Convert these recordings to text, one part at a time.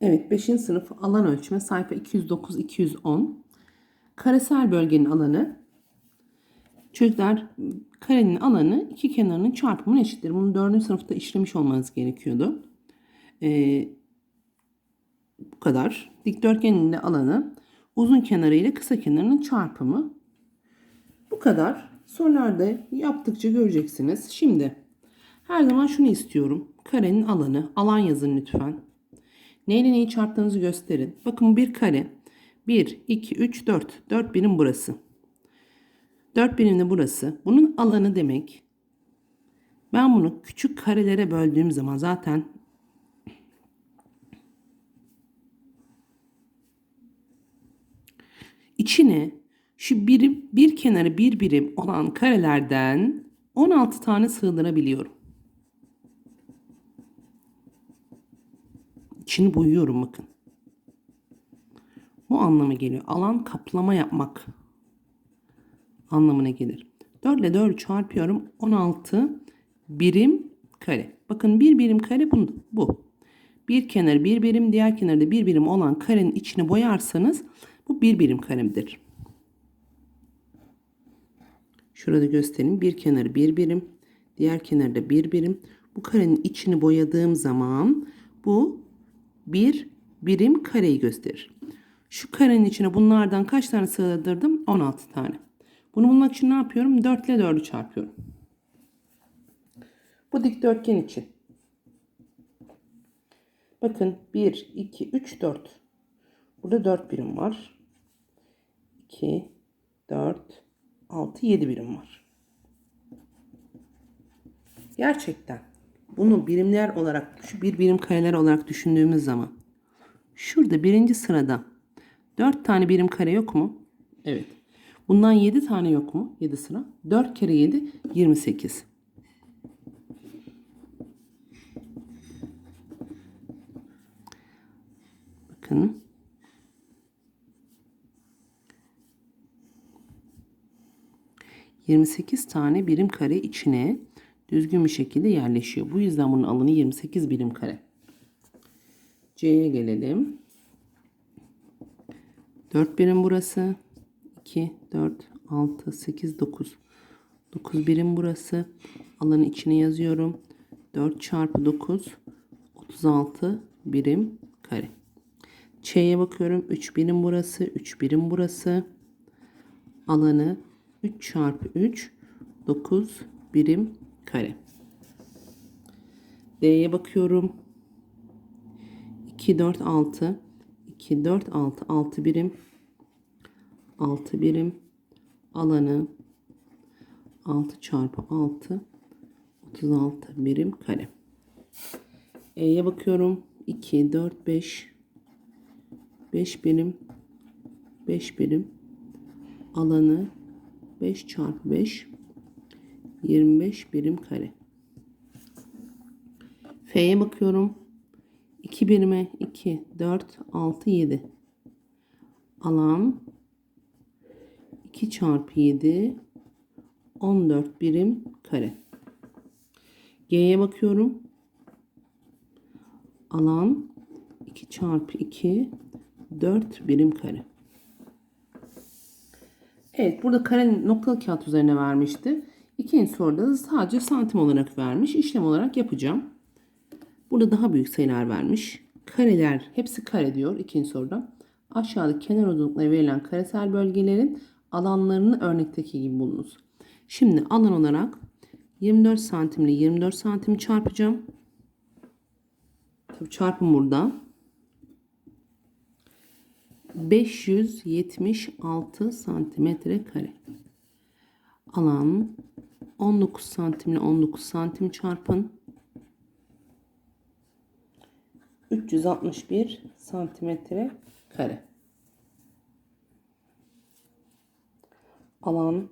Evet 5. sınıf alan ölçme sayfa 209-210. Karesel bölgenin alanı. Çocuklar karenin alanı iki kenarının çarpımına eşittir. Bunu 4. sınıfta işlemiş olmanız gerekiyordu. Ee, bu kadar. Dikdörtgenin de alanı uzun kenarı ile kısa kenarının çarpımı. Bu kadar. Sorularda yaptıkça göreceksiniz. Şimdi her zaman şunu istiyorum. Karenin alanı. Alan yazın lütfen. Neyle neyi çarptığınızı gösterin. Bakın bir kare. 1, 2, 3, 4. 4 birim burası. 4 birim de burası. Bunun alanı demek. Ben bunu küçük karelere böldüğüm zaman zaten içine şu birim, bir kenarı bir birim olan karelerden 16 tane sığdırabiliyorum. İçini boyuyorum bakın. Bu anlama geliyor. Alan kaplama yapmak anlamına gelir. 4 ile 4 çarpıyorum. 16 birim kare. Bakın bir birim kare bu. bu. Bir kenarı bir birim, diğer kenarda bir birim olan karenin içini boyarsanız bu bir birim karedir. Şurada göstereyim. Bir kenarı bir birim, diğer kenarda bir birim. Bu karenin içini boyadığım zaman bu bir birim kareyi gösterir. Şu karenin içine bunlardan kaç tane sığdırdım? 16 tane. Bunu bulmak için ne yapıyorum? 4 ile 4'ü çarpıyorum. Bu dikdörtgen için. Bakın 1, 2, 3, 4. Burada 4 birim var. 2, 4, 6, 7 birim var. Gerçekten bunu birimler olarak, şu bir birim kareler olarak düşündüğümüz zaman şurada birinci sırada 4 tane birim kare yok mu? Evet. Bundan 7 tane yok mu? 7 sıra. 4 kere 7 28. Bakın. ...28 tane birim kare içine düzgün bir şekilde yerleşiyor. Bu yüzden bunun alanı 28 birim kare. C'ye gelelim. 4 birim burası. 2, 4, 6, 8, 9. 9 birim burası. Alanı içine yazıyorum. 4 çarpı 9. 36 birim kare. Ç'ye bakıyorum. 3 birim burası. 3 birim burası. Alanı 3 çarpı 3. 9 birim kare. D'ye bakıyorum. 2, 4, 6. 2, 4, 6. 6 birim. 6 birim. Alanı 6 çarpı 6. 36 birim kare. E'ye bakıyorum. 2, 4, 5. 5 birim. 5 birim. Alanı 5 çarpı 5. 25 birim kare. F'ye bakıyorum. 2 birime 2, 4, 6, 7. Alan 2 çarpı 7 14 birim kare. G'ye bakıyorum. Alan 2 çarpı 2 4 birim kare. Evet burada karenin noktalı kağıt üzerine vermişti. İkinci soruda da sadece santim olarak vermiş. İşlem olarak yapacağım. Burada daha büyük sayılar vermiş. Kareler hepsi kare diyor ikinci soruda. Aşağıdaki kenar uzunlukları verilen karesel bölgelerin alanlarını örnekteki gibi bulunuz. Şimdi alan olarak 24 santim ile 24 santim çarpacağım. Tabii çarpım burada. 576 santimetre kare. Alan 19 santim ile 19 santim çarpın. 361 santimetre kare. Alan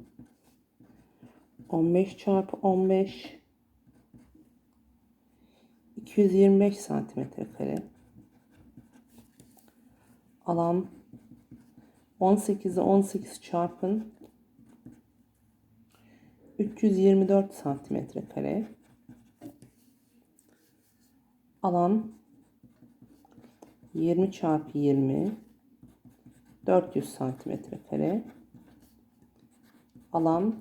15 çarpı 15 225 santimetre kare. Alan 18'i 18 çarpın 324 santimetre kare. Alan 20 çarpı 20 400 santimetre kare alan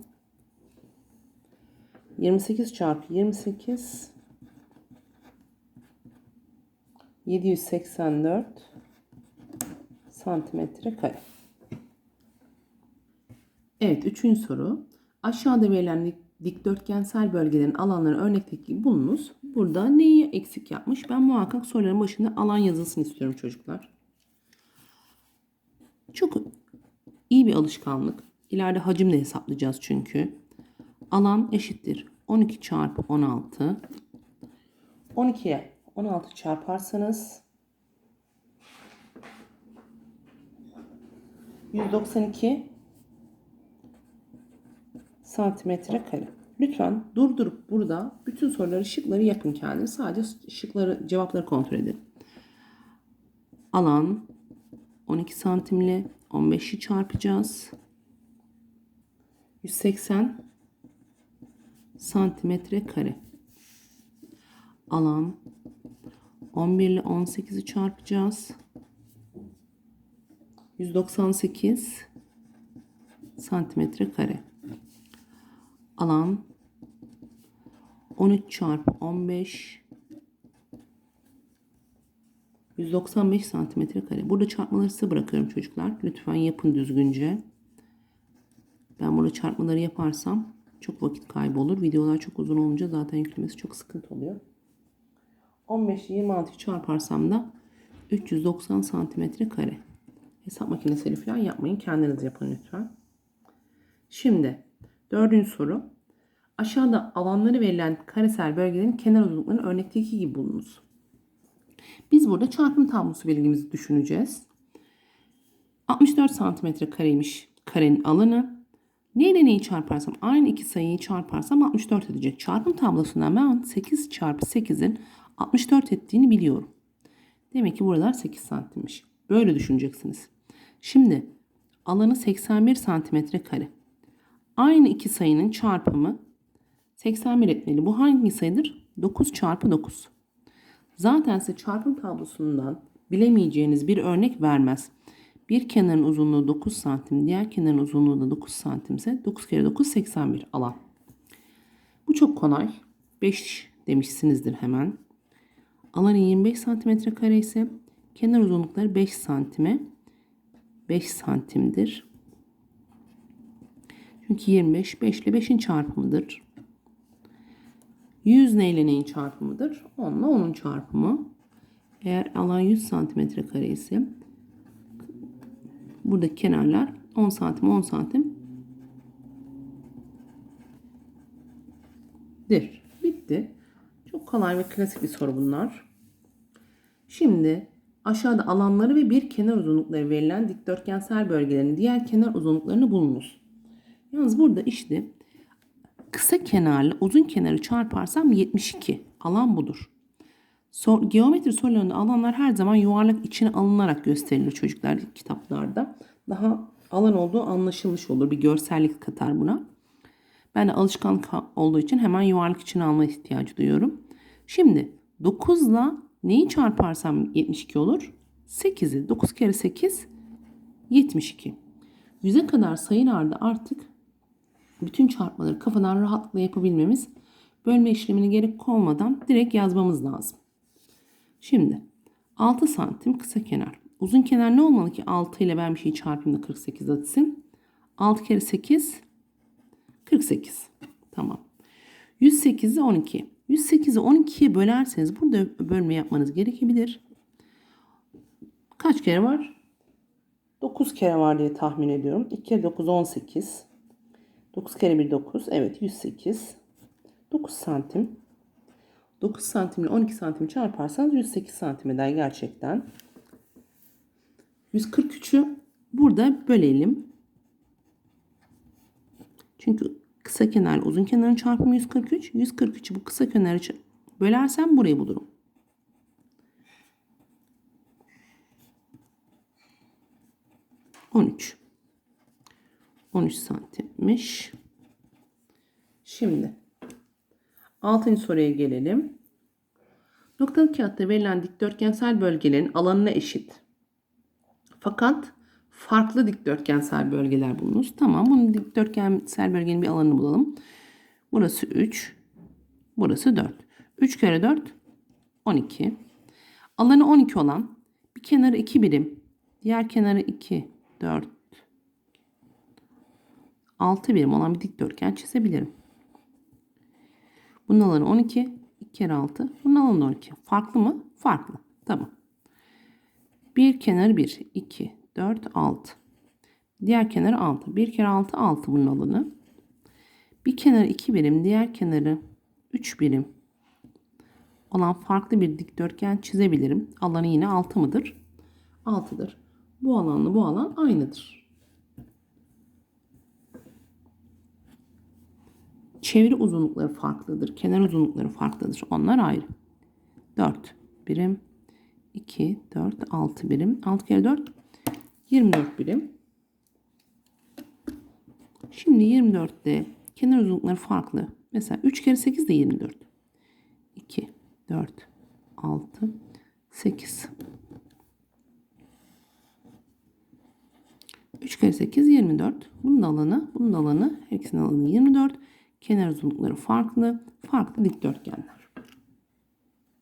28 çarpı 28 784 santimetre kare. Evet, üçüncü soru. Aşağıda verilen dik- dikdörtgensel bölgelerin alanları örnekteki bulunuz. Burada neyi eksik yapmış? Ben muhakkak soruların başında alan yazılsın istiyorum çocuklar. Çok iyi bir alışkanlık. İleride hacim de hesaplayacağız çünkü. Alan eşittir 12 çarpı 16. 12'ye 16 çarparsanız 192 santimetre kare. Lütfen durdurup burada bütün soruları şıkları yapın kendiniz. Sadece şıkları cevapları kontrol edin. Alan 12 santimle 15'i çarpacağız. 180 santimetre kare. Alan 11 ile 18'i çarpacağız. 198 santimetre kare. Alan 13 çarpı 15 195 santimetre kare. Burada çarpmaları size bırakıyorum çocuklar. Lütfen yapın düzgünce. Ben burada çarpmaları yaparsam çok vakit kaybı olur. Videolar çok uzun olunca zaten yüklemesi çok sıkıntı oluyor. 15 ile 26 çarparsam da 390 santimetre kare. Hesap makinesiyle falan yapmayın. Kendiniz yapın lütfen. Şimdi dördüncü soru. Aşağıda alanları verilen karesel bölgelerin kenar uzunluklarını örnekteki gibi bulunuz. Biz burada çarpım tablosu bilgimizi düşüneceğiz. 64 santimetre kareymiş karenin alanı. Neyle neyi çarparsam aynı iki sayıyı çarparsam 64 edecek. Çarpım tablosundan ben 8 çarpı 8'in 64 ettiğini biliyorum. Demek ki buralar 8 santimmiş. Böyle düşüneceksiniz. Şimdi alanı 81 santimetre kare. Aynı iki sayının çarpımı 81 etmeli. Bu hangi sayıdır? 9 çarpı 9. Zaten size çarpım tablosundan bilemeyeceğiniz bir örnek vermez. Bir kenarın uzunluğu 9 santim, diğer kenarın uzunluğu da 9 santimse 9 kere 9 81 alan. Bu çok kolay. 5 demişsinizdir hemen. Alanı 25 santimetre kare ise kenar uzunlukları 5 santime 5 santimdir. Çünkü 25 5 ile 5'in çarpımıdır. 100 neyle neyin çarpımıdır? 10 ile 10'un çarpımı. Eğer alan 100 santimetre kare ise buradaki kenarlar 10 santim 10 santim dir. Bitti. Çok kolay ve klasik bir soru bunlar. Şimdi aşağıda alanları ve bir kenar uzunlukları verilen dikdörtgensel bölgelerin diğer kenar uzunluklarını bulunuz. Yalnız burada işte kısa kenarla uzun kenarı çarparsam 72. Alan budur. So, geometri sorularında alanlar her zaman yuvarlak içine alınarak gösterilir çocuklar kitaplarda. Daha alan olduğu anlaşılmış olur. Bir görsellik katar buna. Ben de alışkanlık olduğu için hemen yuvarlak içine alma ihtiyacı duyuyorum. Şimdi 9 ile neyi çarparsam 72 olur? 8'i. 9 kere 8 72. 100'e kadar sayılarda artık bütün çarpmaları kafadan rahatlıkla yapabilmemiz bölme işlemine gerek olmadan direkt yazmamız lazım. Şimdi 6 santim kısa kenar. Uzun kenar ne olmalı ki 6 ile ben bir şey çarpayım da 48 atısın. 6 kere 8 48. Tamam. 108'i 12. 108'i 12'ye bölerseniz burada bölme yapmanız gerekebilir. Kaç kere var? 9 kere var diye tahmin ediyorum. 2 kere 9 18. 9 kere 1 9. Evet 108. 9 santim. 9 santim ile 12 santim çarparsanız 108 santim eder gerçekten. 143'ü burada bölelim. Çünkü kısa kenar uzun kenarın çarpımı 143. 143'ü bu kısa kenarı bölersem burayı bulurum. On üç. 13 santimmiş. Şimdi 6. soruya gelelim. Noktalı kağıtta verilen dikdörtgensel bölgelerin alanına eşit. Fakat farklı dikdörtgensel bölgeler bulunur. Tamam bunun dikdörtgensel bölgenin bir alanını bulalım. Burası 3. Burası 4. 3 kere 4 12. Alanı 12 olan bir kenarı 2 birim. Diğer kenarı 2, 4, 6 birim olan bir dikdörtgen çizebilirim. Bunun alanı 12. 2 kere 6. Bunun alanı 12. Farklı mı? Farklı. Tamam. Bir kenarı 1, 2, 4, 6. Diğer kenarı 6. 1 kere 6, 6 bunun alanı. Bir kenarı 2 birim, diğer kenarı 3 birim olan farklı bir dikdörtgen çizebilirim. Alanı yine 6 mıdır? 6'dır. Bu alanla bu alan aynıdır. Çevre uzunlukları farklıdır. Kenar uzunlukları farklıdır. Onlar ayrı. 4 birim. 2, 4, 6 birim. 6 kere 4 24 birim. Şimdi 24'te kenar uzunlukları farklı. Mesela 3 kere 8 de 24. 2, 4, 6, 8. 3 kere 8 24. Bunun alanı, bunun alanı, her ikisinin alanı 24. Kenar uzunlukları farklı, farklı dikdörtgenler.